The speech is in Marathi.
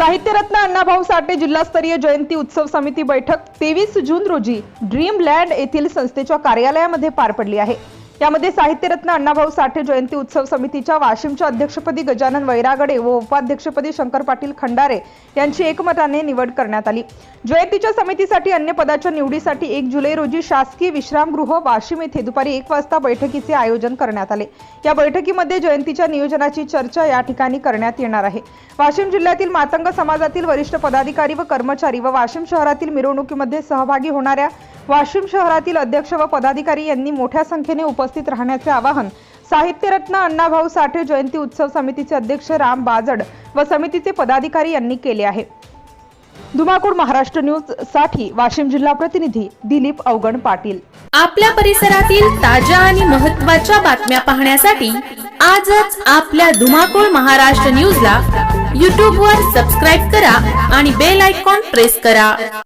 साहित्यरत्न अण्णाभाऊ साठे जिल्हास्तरीय जयंती उत्सव समिती बैठक तेवीस जून रोजी ड्रीमलँड येथील संस्थेच्या कार्यालयामध्ये पार पडली आहे. यामध्ये साहित्यरत्न अण्णाभाऊ साठे जयंती उत्सव समितीच्या वाशिमच्या अध्यक्षपदी गजानन वैरागडे व उपाध्यक्षपदी शंकर पाटील खंडारे यांची एकमताने निवड करण्यात आली. जयंतीच्या समितीसाठी अन्य पदाच्या निवडीसाठी एक जुलै रोजी शासकीय विश्रामगृह वाशिम येथे दुपारी एक वाजता बैठकीचे आयोजन करण्यात आले. या बैठकीमध्ये जयंतीच्या नियोजनाची चर्चा या ठिकाणी करण्यात येणार आहे. वाशिम जिल्ह्यातील मातंग समाजातील वरिष्ठ पदाधिकारी व कर्मचारी व वाशिम शहरातील मिरवणुकीमध्ये सहभागी होणाऱ्या वाशिम शहरातील अध्यक्ष व पदाधिकारी यांनी मोठ्या संख्येने उपस्थित राहण्याचे आवाहन साहित्यरत्न अण्णाभाऊ साठे जयंती उत्सव समितीचे अध्यक्ष राम बाजड व समितीचे पदाधिकारी यांनी केले आहे. धुमाकूळ महाराष्ट्र न्यूजसाठी वाशिम जिल्हा प्रतिनिधी दिलीप अवगण पाटील. आपल्या परिसरातील ताज्या आणि महत्त्वाच्या बातम्या पाहण्यासाठी आजच आपल्या धुमाकूळ महाराष्ट्र न्यूजला यूट्यूबवर सबस्क्राईब करा आणि बेल आयकॉन प्रेस करा.